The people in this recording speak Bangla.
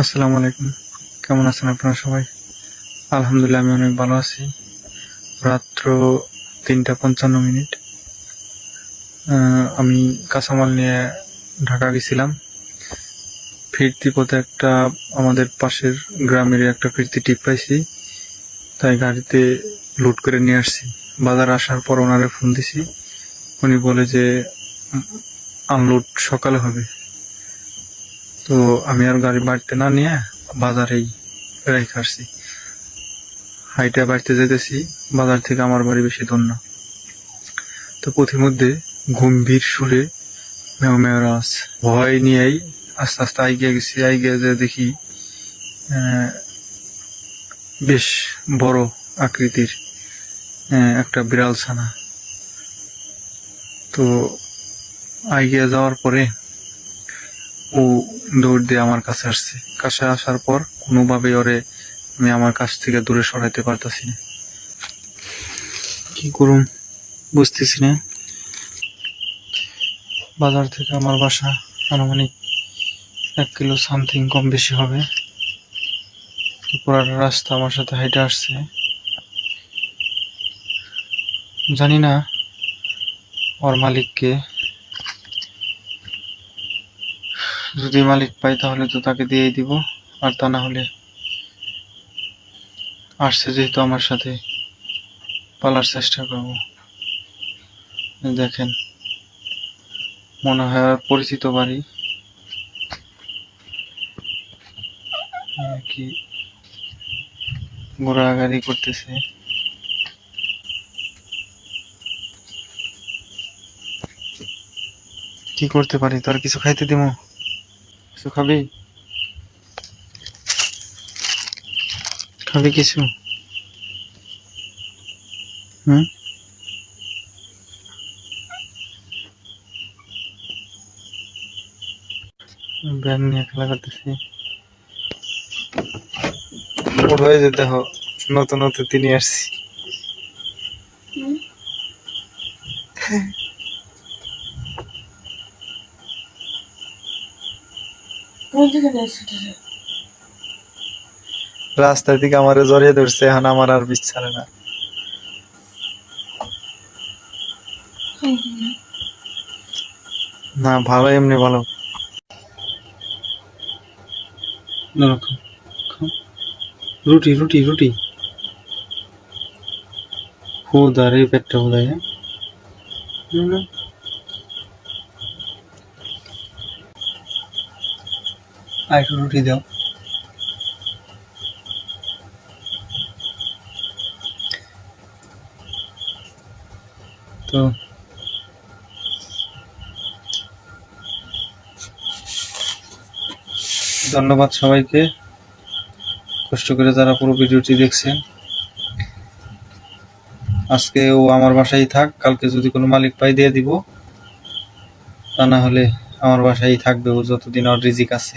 আসসালামু আলাইকুম। কেমন আছেন আপনারা সবাই? আলহামদুলিল্লাহ, আমি অনেক ভালো আছি। রাত্র তিনটা পঞ্চান্ন মিনিট। আমি কাঁচামাল নিয়ে ঢাকা গেছিলাম। ফিরতি পথে একটা আমাদের পাশের গ্রামের একটা ফিরতি টিপ পাইছি। তাই গাড়িতে লুট করে নিয়ে আসছি। বাজার আসার পর ওনারে ফোন দিছি। উনি বলে যে আনলোড সকালে হবে। তো আমি আর গাড়ি বাড়িতে না নিয়ে বাজারেই রেখে আসছি। হাইটা বাড়িতে যেতেছি, বাজার থেকে আমার বাড়ি বেশি দূর না। তো পথিমধ্যে গম্ভীর সুরে মেয় আস, ভয় নিয়েই আস্তে আস্তে আইগিয়ে গেছি, আইগিয়ে যে দেখি বেশ বড় আকৃতির একটা বিড়াল ছানা তো আইগিয়ে যাওয়ার পরে ও দৌড় দিয়ে আমার কাছে আসছে। কাছে আসার পর কোনোভাবে ওরে আমি আমার কাছ থেকে দূরে সরাইতে পারতাছি না। কি করুম বুঝতেছি না। বাজার থেকে আমার বাসা আনুমানিক এক কিলো সামথিং কম বেশি হবে। পুরাটা রাস্তা আমার সাথে হাইটে আসছে। জানি না ওর মালিককে যদি মালিক পাই তাহলে তো তাকে দিয়েই দিব, আর তা না হলে আসছে যেহেতু আমার সাথে, পালার চেষ্টা করব। দেখেন, মনে হয় আর পরিচিত বাড়ি। কি ঘোরাগাড়ি করতেছে। কি করতে পারি? তোর কিছু খাইতে দিব? কিছু খাবি? খাবি কিছু? হুম? ব্যাগ নিয়ে খেলা করতেছি। বড় হয়ে যেতে হো নতুন নতুন তিনি আসছি। রাস্তার দিকে আমার জড়িয়ে ধরছে এখন আমার আর বিচ্ছারে না। না ভালো এমনি ভালো। না, না, খাও, খাও। রুটি রুটি রুটি। খোদা রে পেটটা বোধহয় হ্যাঁ? আর একটু রুটি দাও। তো ধন্যবাদ সবাইকে। কষ্ট করে যারা পুরো ভিডিওটি দেখছেন। আজকে ও আমার বাসায় থাক, কালকে যদি কোনো মালিক পাই দিয়ে দিব। তা না হলে আমার বাসায় থাকবে ও যতদিন ওর রিজিক আছে।